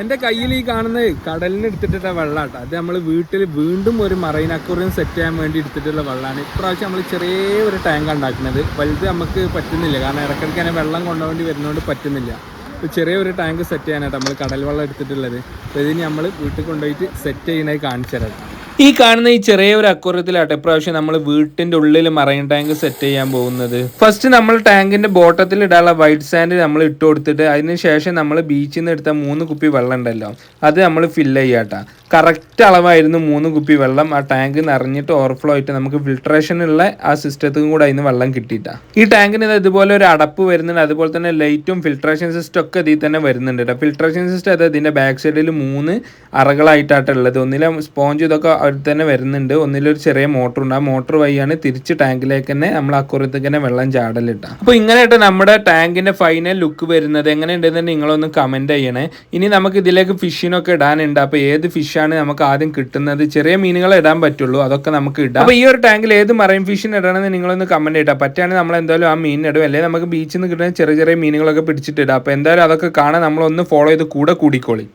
എന്റെ കയ്യിൽ ഈ കാണുന്ന കടലിന് എടുത്തിട്ടുള്ള വെള്ളമാട്ടോ അത് നമ്മൾ വീട്ടിൽ വീണ്ടും ഒരു മറൈൻ അക്വറിയം സെറ്റ് ചെയ്യാൻ വേണ്ടി എടുത്തിട്ടുള്ള വെള്ളമാണ് ഇപ്രാവശ്യം നമ്മൾ ചെറിയ ഒരു ടാങ്ക് ഉണ്ടാക്കുന്നത്. വലുത് നമുക്ക് പറ്റുന്നില്ല. കാരണം ഇടയ്ക്കിടയ്ക്ക് അങ്ങനെ വെള്ളം കൊണ്ടുപോകേണ്ടി വരുന്നതുകൊണ്ട് പറ്റുന്നില്ല. ചെറിയ ഒരു ടാങ്ക് സെറ്റ് ചെയ്യാനായിട്ട് നമ്മൾ കടൽ വെള്ളം എടുത്തിട്ടുള്ളത്. അപ്പോൾ ഇതിന് നമ്മൾ വീട്ടിൽ കൊണ്ടുപോയിട്ട് സെറ്റ് ചെയ്യുന്നതായി കാണിച്ചു തരാം ഈ കാണുന്ന ഈ ചെറിയ ഒരു അക്വറത്തിലാട്ടെ ഇപ്രാവശ്യം നമ്മൾ വീട്ടിന്റെ ഉള്ളിൽ മറൈൻ ടാങ്ക് സെറ്റ് ചെയ്യാൻ പോകുന്നത്. ഫസ്റ്റ് നമ്മൾ ടാങ്കിന്റെ ബോട്ടത്തിൽ ഇടാനുള്ള വൈറ്റ് സാൻഡ് നമ്മൾ ഇട്ട് കൊടുത്തിട്ട് അതിനുശേഷം നമ്മൾ ബീച്ചിൽ നിന്ന് എടുത്ത മൂന്ന് കുപ്പി വെള്ളം ഉണ്ടല്ലോ അത് നമ്മൾ ഫില്ല് ചെയ്യാട്ടോ. കറക്റ്റ് അളവായിരുന്നു മൂന്ന് കുപ്പി വെള്ളം ആ ടാങ്ക് നിറഞ്ഞിട്ട് ഓവർഫ്ലോ ആയിട്ട് നമുക്ക് ഫിൽട്രേഷനുള്ള ആ സിസ്റ്റത്തും കൂടെ അതിന് വെള്ളം കിട്ടിയിട്ടാ. ഈ ടാങ്കിന് ഇത് ഇതുപോലെ ഒരു അടപ്പ് വരുന്നുണ്ട് അതുപോലെ തന്നെ ലൈറ്റും ഫിൽട്രേഷൻ സിസ്റ്റം ഒക്കെ ഇതിൽ തന്നെ വരുന്നുണ്ട് ഫിൽട്രേഷൻ സിസ്റ്റം അത് ഇതിന്റെ ബാക്ക് സൈഡിൽ മൂന്ന് അറകളായിട്ടാട്ടുള്ളത് ഒന്നിലെ സ്പോഞ്ച് ഇതൊക്കെ അവിടെ തന്നെ വരുന്നുണ്ട്. ഒന്നിലൊരു ചെറിയ മോട്ടർ ഉണ്ട് ആ മോട്ടർ വഴിയാണ് തിരിച്ച് ടാങ്കിലേക്ക് തന്നെ നമ്മൾ അക്കുറത്തേക്ക് തന്നെ വെള്ളം ചാടലിട്ട. അപ്പോൾ ഇങ്ങനെയായിട്ട് നമ്മുടെ ടാങ്കിന്റെ ഫൈനൽ ലുക്ക് വരുന്നത് എങ്ങനെയുണ്ടെന്ന് നിങ്ങളൊന്ന് കമന്റ് ചെയ്യണേ. ഇനി നമുക്ക് ഇതിലേക്ക് ഫിഷിനൊക്കെ ഇടാനുണ്ട്. അപ്പോൾ ഏത് ഫിഷാണ് നമുക്ക് ആദ്യം കിട്ടുന്നത്? ചെറിയ മീനുകളെ ഇടാൻ പറ്റുള്ളൂ. അതൊക്കെ നമുക്ക് ഇടാം. അപ്പോൾ ഈ ഒരു ടാങ്കിൽ ഏത് മറൈൻ ഫിഷിന് ഇടണമെന്ന് നിങ്ങളൊന്ന് കമന്റ് ഇട്ടാ പറ്റുകയാണെങ്കിൽ നമ്മൾ എന്തായാലും ആ മീൻ ഇടും. അല്ലെങ്കിൽ നമുക്ക് ബീച്ചിൽ നിന്ന് കിട്ടുന്ന ചെറിയ ചെറിയ മീനുകളൊക്കെ പിടിച്ചിട്ടിടാം അപ്പോൾ എന്തായാലും അതൊക്കെ കാണാൻ നമ്മളൊന്ന് ഫോളോ ചെയ്ത് കൂടെ കൂടിക്കോളി.